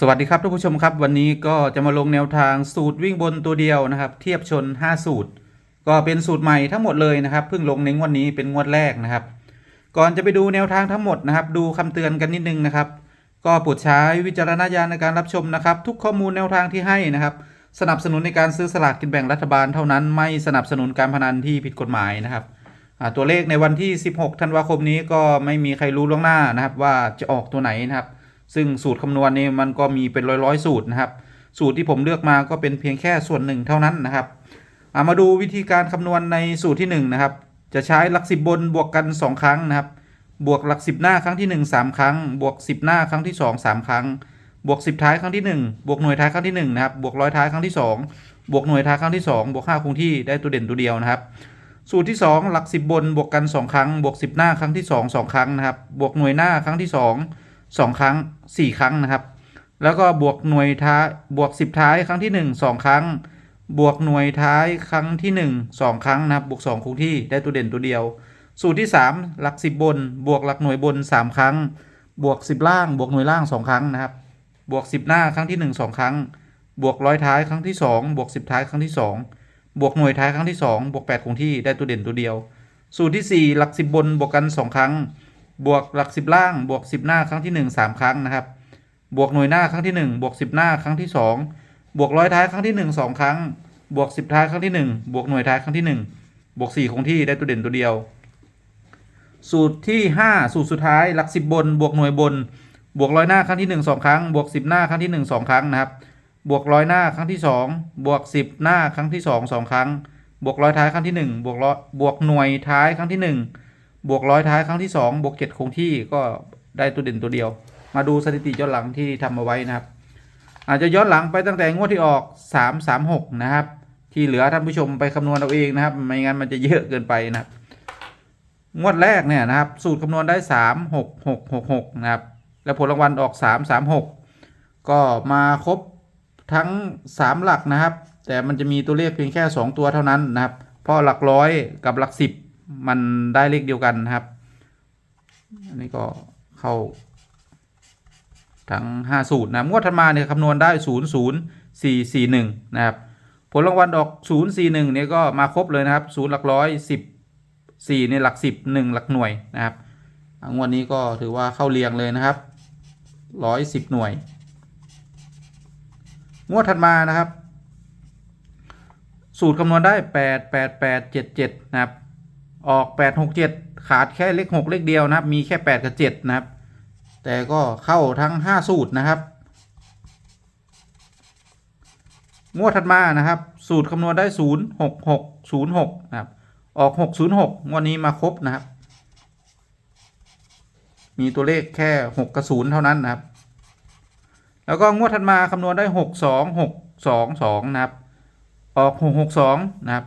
สวัสดีครับท่านผู้ชมครับ วันนี้ก็จะมาลงแนวทางสูตรวิ่งบนตัวเดียวนะครับ เทียบชน 5 สูตร ก็เป็นสูตรใหม่ทั้งหมดเลยนะครับเพิ่งลงในงวดนี้เป็นงวดแรกนะครับ ก่อนจะไปดูแนวทางทั้งหมดนะครับ ดูคำเตือนกันนิดนึงนะครับ ก็โปรดใช้วิจารณญาณในการรับชมนะครับ ทุกข้อมูลแนวทางที่ให้นะครับ สนับสนุนในการซื้อสลากกินแบ่งรัฐบาลเท่านั้นไม่สนับสนุนการพนันที่ผิดกฎหมายนะครับตัวเลขในวันที่ 16 ธันวาคมนี้ก็ไม่มีใครรู้ล่วงหน้านะครับ ว่าจะออกตัวไหนนะครับ ซึ่งสูตรคำนวณนี่มันก็มีเป็นร้อยๆ สูตรนะครับ สูตรที่ผมเลือกมาก็เป็นเพียงแค่ส่วนหนึ่งเท่านั้นนะครับามาดูวิธีการคำนวณในสูตรที่1นะครับ จะใช้หลักสิบบนบวกกัน 2 ครั้งนะครับ บวกหลักสิบหน้าครั้งที่ 1 3 ครั้ง บวก 10 หน้าครั้งที่ 2 3 ครั้ง บวก 10 ท้ายครั้งที่ 1 บวกหน่วยท้ายครั้งที่1นะครับ บวกร้อยท้ายครั้งที่ 2 บวกหน่วยท้ายครั้งที่ 2 บวก5คงที่ได้ตัวเด่นตัวเดียวนะครับ สูตรที่ 2 หลัก10บนบวกกัน 2 ครั้ง บวก 10 หน้าครั้งที่ 2 2 ครั้งนะครับ บวกหน่วยหน้าครั้งที่ 2 2 ครั้ง 4 ครั้งนะครับ แล้วก็บวกหน่วยท้ายบวก 10 ท้ายครั้งที่ 1 2 ครั้ง บวกหน่วยท้ายครั้งที่ 1 2 ครั้งนะครับ บวก 2คงที่ได้ตัวเด่นตัวเดียว สูตรที่ 3 หลัก 10 บน บวกหลักหน่วยบน 3 ครั้ง บวก 10 ล่าง บวกหน่วยล่าง 2 ครั้งนะครับ บวก 10 หน้าครั้งที่ 1 2 ครั้ง บวกร้อยท้ายครั้งที่ 2 บวก 10 ท้ายครั้งที่ 2 บวกหน่วยท้ายครั้งที่ 2 บวก8คงที่ได้ตัวเด่นตัวเดียว สูตรที่ 4 หลัก 10 บนบวกกัน 2 ครั้ง บวกหลัก10ล่างบวก10หน้าครั้งที่1 3ครั้งนะครับ บวกหน่วยหน้าครั้งที่1บวก10หน้าครั้งที่2บวกร้อยท้ายครั้งที่1 2ครั้ง บวก10ท้ายครั้งที่1บวกหน่วยท้ายครั้งที่1บวก4คงที่ได้ตัวเด่นตัวเดียว สูตรที่5สูตรสุดท้ายหลัก10บน บวกหน่วยบน บวกร้อยหน้าครั้งที่1 2ครั้ง บวก10หน้าครั้งที่1 2ครั้งนะครับ บวกร้อยหน้าครั้งที่2บวก10หน้าครั้งที่2 2ครั้ง บวกร้อยท้ายครั้งที่1บวกร้อยบวกหน่วยท้ายครั้งที่1 บวกร้อยท้ายครั้งที่ 2 บวก 7 คงที่ก็ได้ตัวเด่นตัวเดียว มาดูสถิติย้อนหลังที่ทำเอาไว้นะครับ อาจจะย้อนหลังไปตั้งแต่งวดที่ออก 3 3 6 นะครับ ที่เหลือท่านผู้ชมไปคำนวณเอาเองนะครับ ไม่งั้นมันจะเยอะเกินไปนะครับ งวดแรกเนี่ยนะครับ สูตรคำนวณได้ 3 6 6 6 6 นะครับ แล้วผลรางวัลออก 3 3 6 ก็มาครบทั้ง 3 หลักนะครับ แต่มันจะมีตัวเลขเพียงแค่ 2 ตัวเท่านั้นนะครับ เพราะหลักร้อยกับหลักสิบ มันได้เลขเดียวกันนะครับ อันนี้ก็เข้าทั้ง5สูตรนะงวดถัดมาเนี่ยคำนวณได้ 0 0 4 4 1 นะครับ ผลรางวัลออก 0 4 1เนี่ยก็มาครบเลยนะครับ 0 หลักร้อย 10 4เนี่ยหลัก 10 1 หลักหน่วยนะครับงวดนี้ก็ถือว่าเข้าเรียงเลยนะครับ 110 หน่วย งวดถัดมานะครับ สูตรคำนวณได้ 8 8 8 7 7 นะครับ ออก 8 6 7 ขาดแค่เลข6เลขเดียวนะครับ มีแค่ 8 กับ 7 นะครับ แต่ก็เข้าทั้ง 5 สูตรนะครับ งวดถัดมานะครับ สูตรคำนวณได้ 0 6 6 0 6 นะครับ ออก 6 0 6 งวดนี้มาครบนะครับ มีตัวเลขแค่ 6 กับ 0 เท่านั้นนะครับ แล้วก็งวดถัดมาคำนวณได้ 6 2 6 2 2 นะครับ ออก 6 6 2 นะครับ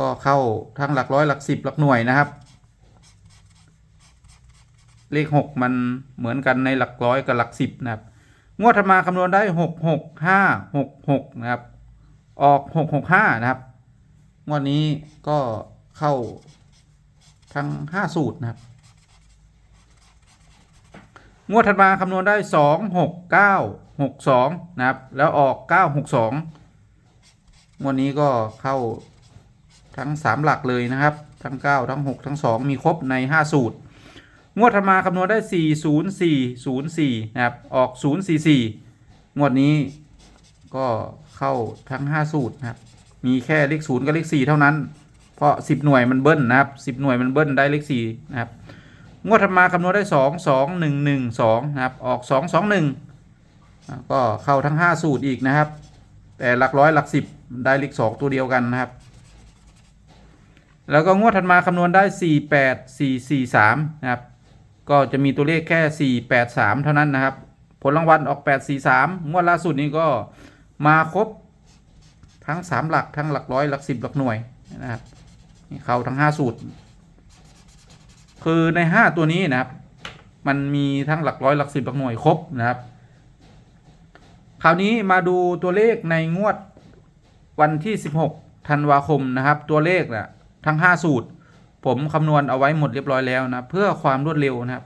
ก็เข้าทั้งหลักร้อยหลักสิบหลักหน่วยนะครับ เลขหกมันเหมือนกันในหลักร้อยกับหลักสิบนะครับ งวดถัดมาคำนวณได้หกหกห้าหกหกนะครับ ออกหกหกห้านะครับ งวดนี้ก็เข้าทั้งห้าสูตรนะครับ งวดถัดมาคำนวณได้สองหกเก้าหกสองนะครับ แล้วออกเก้าหกสองงวดนี้ก็เข้า ทั้งสามหลักเลยนะครับ ทั้งเก้าทั้งหกทั้งสองมีครบในห้าสูตร งวดถัดมาคำนวณได้ 4 0 4 0 4 นะครับ ออก 0 4 4 งวดนี้ก็เข้าทั้ง 5 สูตรนะครับ มีแค่เลข0กับเลข4 เท่านั้น เพราะ 10 หน่วยมันเบิ้ลนะครับ 10 หน่วยมันเบิ้ลได้เลข4นะครับ งวดถัดมาคำนวณได้ 2 2 1 1 2 นะครับ ออก 2 2 1อ่าก็เข้าทั้ง 5 สูตรอีกนะครับ แต่หลักร้อยหลัก10ได้เลข2ตัวเดียวกันนะครับ แล้วก็งวดถัดมาคำนวณได้ 4 8 4 4 3 นะครับ ก็จะมีตัวเลขแค่ 4 8 3 เท่านั้นนะครับ ผลรางวัลออก 8 4 3 งวดล่าสุดนี้ก็มาครบทั้ง 3 หลักทั้งหลักร้อยหลัก 10 หลักหน่วยนะครับเข้าทั้ง 5 สูตร คือใน 5 ตัวนี้นะครับ มันมีทั้งหลักร้อยหลัก 10 หลักหน่วยครบนะครับ คราวนี้มาดูตัวเลขในงวดวันที่ 16 ธันวาคมนะครับ ตัวเลขนะ ทั้ง 5 สูตร ผมคำนวณเอาไว้หมดเรียบร้อยแล้วนะเพื่อความรวดเร็วนะครับ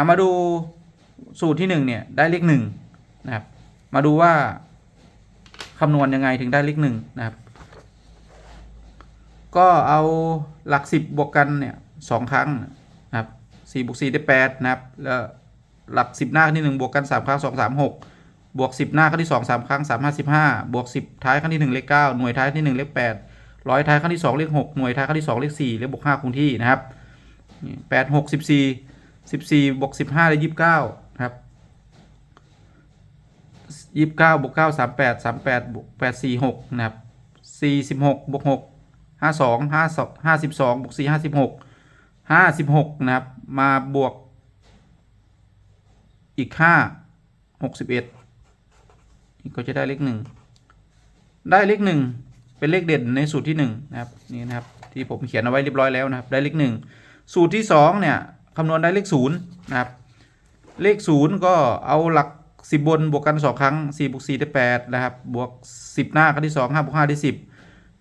ามาดูสูตรที่1เนี่ยได้เลข1นะครับ มาดูว่าคำนวณยังไงถึงได้เลขหนึ่งนะครับ ก็เอาหลักสิบบวกกันเนี่ยสองครั้งนะครับสี่บวกสี่ได้แปดนะครับแล้วหลักสิบหน้าครั้งที่หนึ่งบวกกันสามครั้งสองสามหกบวกสิบหน้าครั้งที่สองสามครั้งสามห้าสิบห้าบวกสิบท้ายครั้งที่หนึ่งเลขเก้าหน่วยท้ายที่หนึ่งเลขแปด ร้อยท้ายครั้งที่สองเลขหกหน่วยท้ายครั้งที่สองเลขสี่เลขบวกห้าคงที่นะครับแปดหกสิบสี่สิบสี่บวกสิบห้าได้ยี่สิบเก้านะครับยี่สิบเก้าบวกเก้าสามแปดสามแปดบวกแปดสี่หกนะครับสี่สิบหกบวกหกห้าสองห้าสองห้าสิบสองบวกสี่ห้าสิบหกห้าสิบหกนะครับ มาบวก อีกห้าหกสิบเอ็ดก็จะได้เลขหนึ่งได้เลขหนึ่ง เป็นเลขเด่นในสูตรที่หนึ่งนะครับนี่นะครับที่ผมเขียนเอาไว้เรียบร้อยแล้วนะครับได้เลขหนึ่งสูตรที่สองเนี่ยคำนวณได้เลขศูนย์นะครับเลขศูนย์ก็เอาหลักสิบบนบวกกันสองครั้งสี่บวกสี่ได้แปดนะครับบวกสิบหน้าครั้งที่สองห้าบวกห้าได้สิบ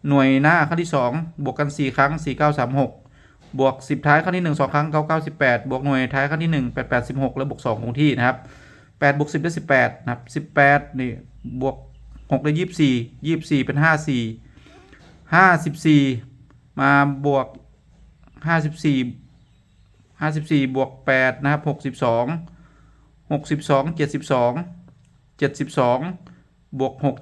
หน่วยหน้าครั้งที่ 2 บวกกัน 4 ครั้ง 4 9 3 6 บวก 10 ท้ายครั้งที่ 1 2 ครั้ง 9 9 18 บวกหน่วยท้ายครั้งที่ 1 8 8 16 แล้วบวก2คงที่นะครับ8บวก10ได้18นะครับ18นี่บวก6ได้24 24เป็น54 54มาบวก54 54บวก8นะครับ62 62 72 72บวก6 78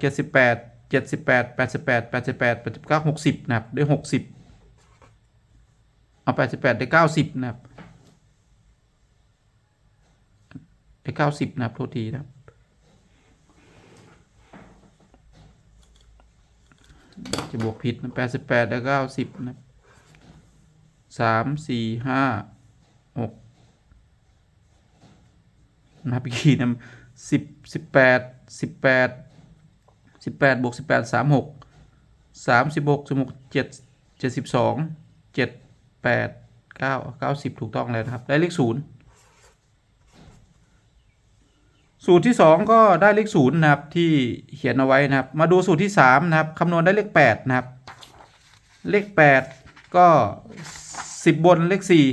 เจ็ดสิบแปดแปดสิบแปดแปดสิบแปดแปดสิบเก้าหกสิบนะครับได้หกสิบเอาแปดสิบแปดได้เก้าสิบนะครับได้เก้าสิบนะครับโทษทีนะครับ จะบวกผิดนแปดสิบแปดได้เก้าสิบนะครับสามสี่ห้าหกนับอีกทีนะสิบสิบแปดสิบแปดสิบแปดบวกสิบแปดสามหกสามสิบหกสิบหกเจ็ดเจ็ดสิบสองเจ็ดแปดเก้าเก้าสิบถูกต้องแล้วนะครับ ได้เลขศูนย์ สูตรที่สองก็ได้เลขศูนย์นะครับที่เขียนเอาไว้นะครับ มาดูสูตรที่สามนะครับคำนวณได้เลขแปดนะครับ เลขแปดก็สิบบนเลขสี่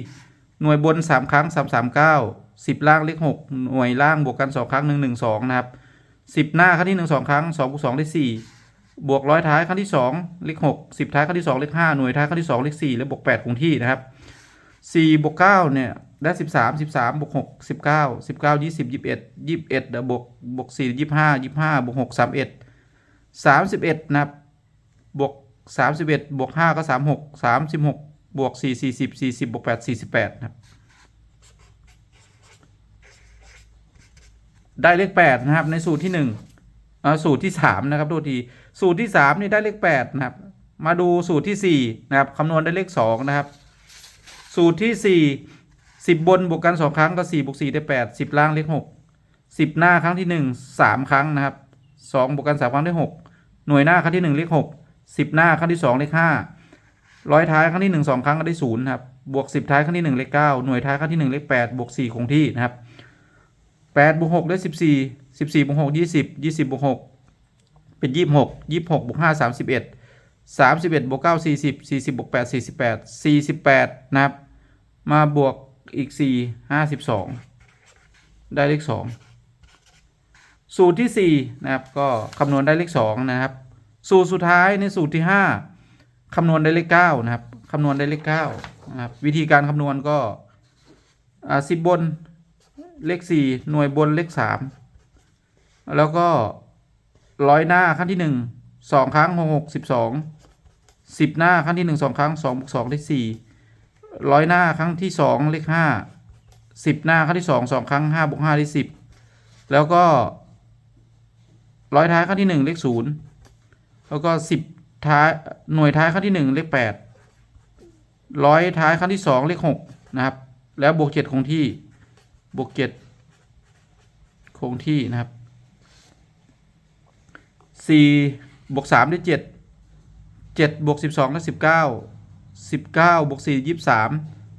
หน่วยบนสามครั้งสามสามเก้าสิบล่างเลขหกหน่วยล่างบวกกันสองครั้งหนึ่งหนึ่งสองนะครับสิบหน้าครั้งที่หนึ่งสองครั้งสองบวกสองได้สี่บวกร้อยท้ายครั้งที่สองเลขหกสิบท้ายครั้งที่สองเลขห้าหน่วยท้ายครั้งที่สองเลขสี่และบวกแปดคงที่นะครับ สี่บวกเก้าเนี่ยได้สิบสามสิบสามบวกหกสิบเก้าสิบเก้ายี่สิบยี่สิบเอ็ดยี่สิบเอ็ดบวกบวกสี่ยี่สิบห้ายี่สิบห้าบวกหกสามเอ็ดสามสิบเอ็ดนะครับบวกสามสิบเอ็ดบวกห้าก็สามหกสามสิบหกบวกสี่สี่สิบสี่สิบบวกแปดสี่สิบแปดนะครับได้เลขแปดนะครับ ในสูตรที่หนึ่งเอ่อสูตรที่สามนะครับโทษทีสูตรที่สามนี่ได้เลขแปดนะครับ มาดูสูตรที่สี่นะครับคำนวณได้เลขสองนะครับ สูตรที่สี่สิบบนบวกกันสองครั้งก็สี่บวกสี่ได้แปดสิบล่างเลขหกสิบหน้าครั้งที่หนึ่งสามครั้งนะครับสองบวกกันสามครั้งได้หกหน่วยหน้าครั้งที่หนึ่งเลขหกสิบหน้าครั้งที่สองเลขห้าร้อยท้ายครั้งที่หนึ่งสองครั้งก็ได้ศูนย์ครับบวกสิบท้ายครั้งที่หนึ่งเลขเก้าหน่วยท้ายครั้งที่หนึ่งเลขแปดบวกสี่คงที่นะครับแปดบวกหกได้สิบสี่สิบสี่บวกหกยี่สิบยี่สิบบวกหกเป็นยี่สิบหกยี่สิบหกบวกห้า สามสิบเอ็ดบวกเก้าสี่สิบสี่สิบบวกแปดสี่สิบแปดสี่สิบแปดนะครับ มาบวกอีกสี่ห้าสิบสองได้เลขสองสูตรที่สี่นะครับ ก็คำนวณได้เลขสองนะครับ สูตรสุดท้ายในสูตรที่ห้าคำนวณได้เลขเก้านะครับ คำนวณได้เลขเก้านะครับ วิธีการคำนวณก็อ่าสิบบนเลขสี่หน่วยบนเลขสามแล้วก็ร้อยหน้าครั้งที่หนึ่งสองครั้งหกหก สิบหน้าครั้งที่หนึ่งสองครั้งสองบวกสองได้สี่ร้อยหน้าครั้งที่สองเลขห้าสิบหน้าครั้งที่สองสองครั้งห้าบวกห้าได้สิบแล้วก็ร้อยท้ายครั้งที่หนึ่งเลขศูนย์แล้วก็สิบท้ายหน่วยท้ายครั้งที่หนึ่งเลขแปดร้อยท้ายครั้งที่สองเลขหกนะครับ แล้วบวกเจ็ดคงที่บวกเจ็ดคงที่นะครับสี่บวกสามได้เจ็ด เจ็ดบวกสิบสองได้สิบเก้าสิบเก้าบวกสี่ยี่สิบสาม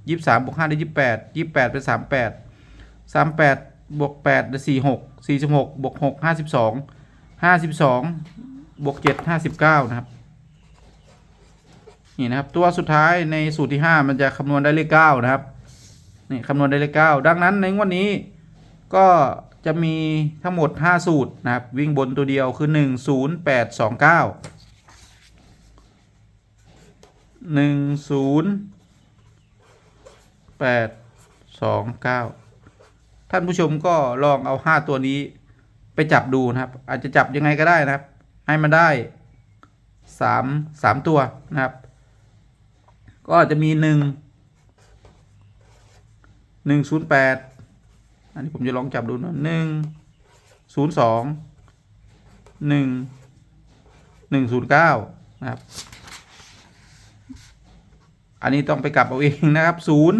ยี่สามบวกห้าได้ยี่สิบแปดยี่แปดเป็นสามแปดสามแปดบวกแปดได้สี่หกสี่สิบหกบวกหกห้าสิบสองห้าสิบสองบวกเจ็ดห้าสิบเก้านะครับ นี่นะครับ ตัวสุดท้ายในสูตรที่ห้ามันจะคำนวณได้เลขเก้านะครับ นี่คำนวณได้เลขเก้าดังนั้นในงวดนนี้ก็จะมีทั้งหมด 5 สูตรนะครับ วิ่งบนตัวเดียวคือ 1 0 8 2 9 1 0 8 2 9ท่านผู้ชมก็ลองเอา5ตัวนี้ไปจับดูนะครับ อาจจะจับยังไงก็ได้นะครับ ให้มันได้3 3ตัวนะครับ ก็อาจจะมี1 108อันนี้ผมจะลองจับดูนะหนึ่งศูนย์สองหนึ่งหนึ่งศูนย์เก้านะครับ อันนี้ต้องไปกลับเอาเองนะครับศูนย์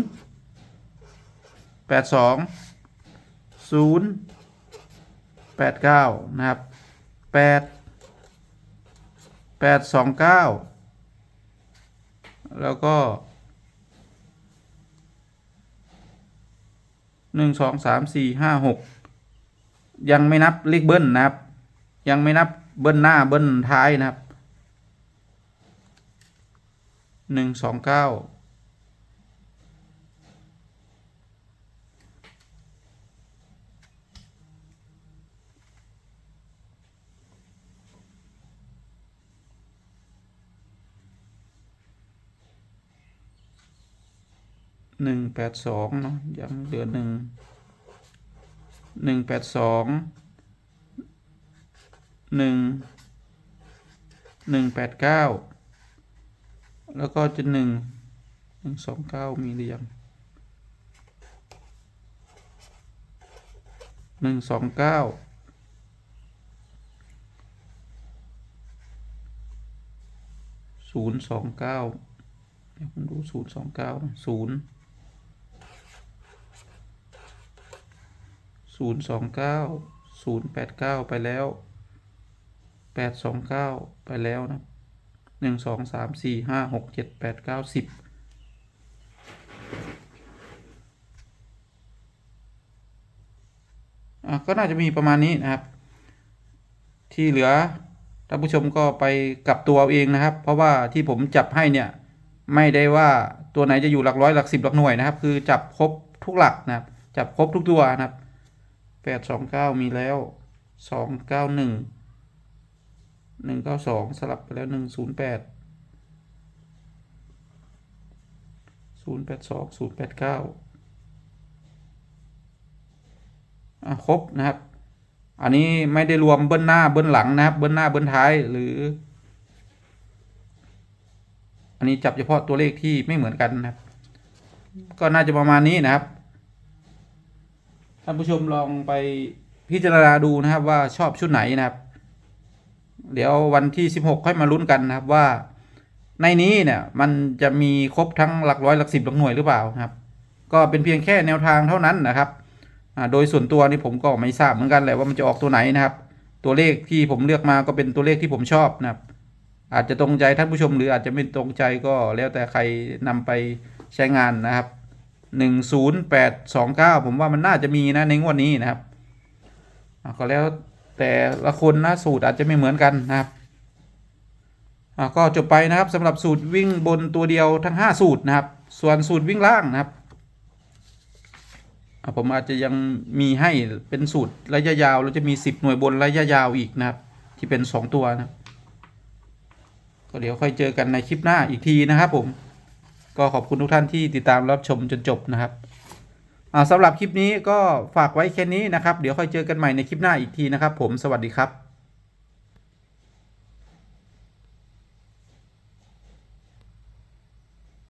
แปดสองศูนย์แปดเก้านะครับแปดแปดสองเก้าแล้วก็หนึ่งสองสามสี่ห้าหกยังไม่นับเลขเบิ้ลนะครับ ยังไม่นับเบิ้ลหน้าเบิ้ลท้ายนะครับ หนึ่งสองเก้าหนึ่งแปดสองเนาะยังเหลือหนึ่งหนึ่งแปดสองหนึ่งหนึ่งแปดเก้า แล้วก็จะหนึ่งหนึ่งสองเก้ามีหรือยังหนึ่งสองเก้าศูนย์สองเก้าเดี๋ยวผมดูศูนย์สองเก้าศูนย์ศูนย์สองเก้าศูนย์แปดเก้าไปแล้วแปดสองเก้าไปแล้วนะ หนึ่งสองสามสี่ห้าหกเจ็ดแปดเก้าสิบก็น่าจะมีประมาณนี้นะครับ ที่เหลือท่านผู้ชมก็ไปกลับตัวเอาเองนะครับ เพราะว่าที่ผมจับให้เนี่ย ไม่ได้ว่าตัวไหนจะอยู่หลักร้อยหลักสิบหลักหน่วยนะครับ คือจับครบทุกหลักนะครับ จับครบทุกตัวนะครับแปดสองเก้ามีแล้วสองเก้าหนึ่ง หนึ่งเก้าสองสลับไปแล้วหนึ่งศูนย์แปดศูนย์แปดสองศูนย์แปดเก้าครบนะครับ อันนี้ไม่ได้รวมเบิ้ลหน้าเบิ้ลหลังนะครับ เบิ้ลหน้าเบิ้ลท้ายหรือ อันนี้จับเฉพาะตัวเลขที่ไม่เหมือนกันนะครับ ก็น่าจะประมาณนี้นะครับ ท่านผู้ชมลองไปพิจารณาดูนะครับว่าชอบชุดไหนนะครับ เดี๋ยววันที่ 16 ค่อยมาลุ้นกันนะครับว่า ในนี้เนี่ยมันจะมีครบทั้งหลักร้อยหลักสิบหลักหน่วยหรือเปล่าครับ ก็เป็นเพียงแค่แนวทางเท่านั้นนะครับโดยส่วนตัวนี่ผมก็ไม่ทราบเหมือนกันแหละว่ามันจะออกตัวไหนนะครับ ตัวเลขที่ผมเลือกมาก็เป็นตัวเลขที่ผมชอบนะครับ อาจจะตรงใจท่านผู้ชมหรืออาจจะไม่ตรงใจก็แล้วแต่ใครนำไปใช้งานนะครับหนึ่งศูนย์แปดสองเก้าผมว่ามันน่าจะมีนะในงวดนี้นะครับก็แล้ว แต่ละคนนะสูตรอาจจะไม่เหมือนกันนะครับก็จบไปนะครับสำหรับสูตรวิ่งบนตัวเดียวทั้ง 5 สูตรนะครับ ส่วนสูตรวิ่งล่างนะครับผมอาจจะยังมีให้เป็นสูตรระยะยาวแล้วจะมี 10 หน่วยบนระยะยาวอีกนะครับ ที่เป็น 2 ตัวนะครับก็เดี๋ยวค่อยเจอกันในคลิปหน้าอีกทีนะครับผม ก็ขอบคุณทุกท่านที่ติดตามรับชมจนจบนะครับ สำหรับคลิปนี้ก็ฝากไว้แค่นี้นะครับ เดี๋ยวค่อยเจอกันใหม่ในคลิปหน้าอีกทีนะครับ ผมสวัสดีครับ